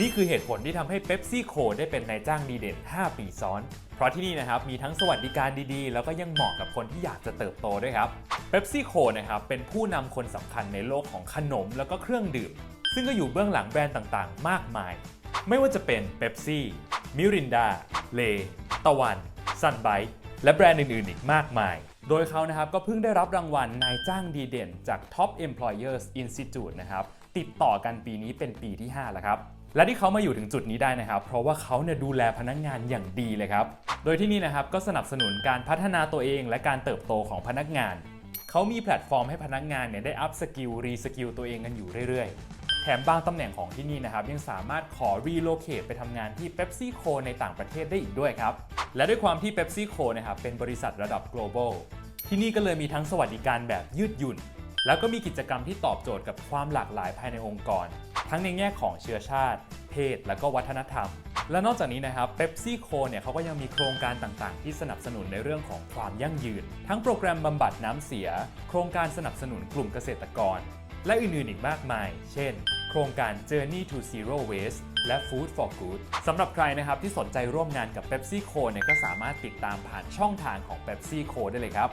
นี่คือเหตุผลที่ทำให้ Pepsi Co ได้เป็นนายจ้างดีเด่น 5 ปีซ้อน เพราะที่นี่นะครับมีทั้งสวัสดิการดีๆ แล้วก็ยังเหมาะกับคนที่อยากจะเติบโตด้วยครับ Pepsi Co นะครับเป็นผู้นำคนสำคัญในโลกของขนมแล้วก็เครื่องดื่ม ซึ่งก็อยู่เบื้องหลังแบรนด์ต่างๆ มากมาย ไม่ว่าจะเป็น Pepsi Mirinda เลตะวัน Sunbite และแบรนด์อื่นๆ อีกมากมาย โดยเขานะครับก็เพิ่งได้รับรางวัลนายจ้างดีเด่นจาก Top Employers Institute นะครับติดต่อกันปีนี้เป็นปีที่ 5 แล้วครับ และที่เขามาอยู่ถึงจุดนี้ได้นะครับ เพราะว่าเขาเนี่ยดูแลพนักงานอย่างดีเลยครับ โดยที่นี่นะครับก็สนับสนุนการพัฒนาตัวเอง และการเติบโตของพนักงาน เขามีแพลตฟอร์มให้พนักงานเนี่ยได้อัพสกิลรีสกิลตัวเองกันอยู่เรื่อยๆ แถมบางตำแหน่งของที่นี่นะครับยังสามารถขอรีโลเคทไปทำงานที่ Pepsi Co ในต่างประเทศได้อีกด้วยครับ และด้วยความที่ Pepsi Co นะครับเป็นบริษัทระดับ global ที่นี่ก็เลยมีทั้งสวัสดิการแบบยืดหยุ่น แล้วก็มีกิจกรรมที่ตอบโจทย์กับความหลากหลายภายในองค์กร ทั้งในแง่ของเชื้อชาติ เพศ และก็วัฒนธรรม และนอกจากนี้นะครับ Pepsi Co เนี่ยเขาก็ยังมีโครงการต่างๆ ที่สนับสนุนในเรื่องของความยั่งยืน ทั้งโปรแกรมบำบัดน้ำเสีย โครงการสนับสนุนกลุ่มเกษตรกร และอื่นๆอีกมากมาย เช่น โครงการ Journey to Zero Waste และ Food for Good สำหรับใครนะครับที่สนใจร่วมงานกับ Pepsi Co เนี่ยก็สามารถติดตามผ่านช่องทางของ Pepsi Co ได้เลยครับ